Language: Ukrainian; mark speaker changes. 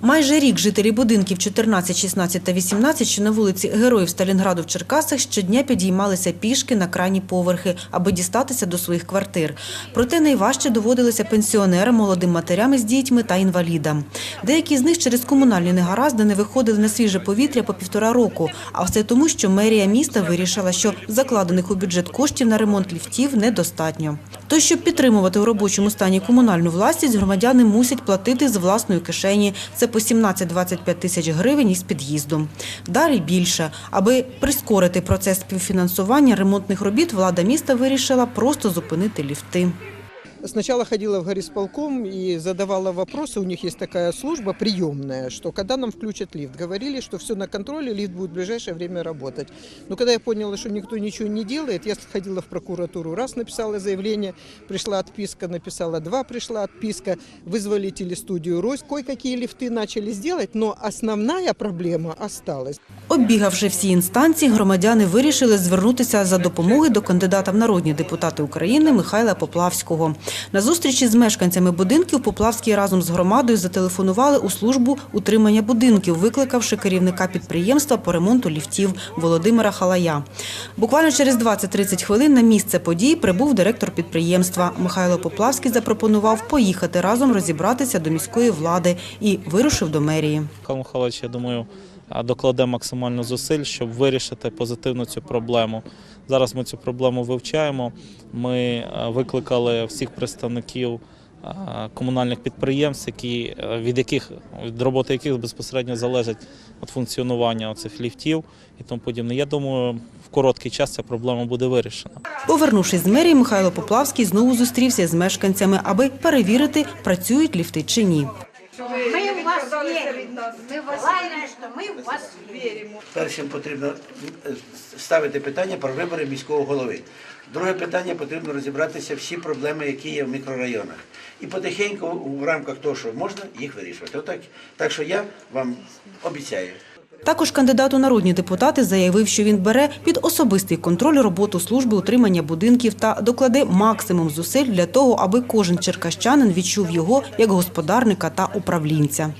Speaker 1: Майже рік жителі будинків 14, 16 та 18, що на вулиці Героїв Сталінграду в Черкасах, щодня підіймалися пішки на крайні поверхи, аби дістатися до своїх квартир. Проте найважче доводилося пенсіонерам, молодим матерям із дітьми та інвалідам. Деякі з них через комунальні негаразди не виходили на свіже повітря по півтора року. А все тому, що мерія міста вирішила, що закладених у бюджет коштів на ремонт ліфтів недостатньо. То, щоб підтримувати у робочому стані комунальну власність, громадяни мусять платити з власної кишені. Це по 17-25 тисяч гривень із під'їздом. Далі більше. Аби прискорити процес співфінансування ремонтних робіт, влада міста вирішила просто зупинити ліфти.
Speaker 2: Сначала ходила в горисполком и задавала вопросы. У них есть такая служба приемная, что когда нам включат лифт, говорили, что все на контроле, лифт будет в ближайшее время работать. Но когда я поняла, что никто ничего не делает, я сходила в прокуратуру, раз написала заявление, пришла отписка, написала два, пришла отписка, вызвали телестудию «Рось». Кое-какие лифты начали сделать, но основная проблема осталась.
Speaker 1: Оббігавши всі інстанції, громадяни вирішили звернутися за допомогою до кандидата в народні депутати України Михайла Поплавського. На зустрічі з мешканцями будинків Поплавський разом з громадою зателефонували у службу утримання будинків, викликавши керівника підприємства по ремонту ліфтів Володимира Халая. Буквально через 20-30 хвилин на місце події прибув директор підприємства. Михайло Поплавський запропонував поїхати разом розібратися до міської влади і вирушив до мерії.
Speaker 3: Михайло Михайлович, я думаю, докладе максимально зусиль, щоб вирішити позитивно цю проблему. Зараз ми цю проблему вивчаємо. Ми викликали всіх представників комунальних підприємств, які, е, від яких від роботи яких безпосередньо залежить от функціонування цих ліфтів і тому подібне. Я думаю, в короткий час ця проблема буде вирішена.
Speaker 1: Повернувшись з мерії, Михайло Поплавський знову зустрівся з мешканцями, аби перевірити, працюють ліфти чи ні.
Speaker 4: Мы в вас верим. Мы в вас верим, что мы в вас верим.
Speaker 5: Першим потрібно е, ставити питання про вибори міського голови. Друге питання потрібно розібратися всі проблеми, які є в мікрорайонах. І потихеньку в рамках того, що можна, їх вирішувати. Отак. Так що я вам обіцяю.
Speaker 1: Також кандидат у народні депутати заявив, що він бере під особистий контроль роботу служби утримання будинків та докладе максимум зусиль для того, аби кожен черкащанин відчув його як господарника та управлінця.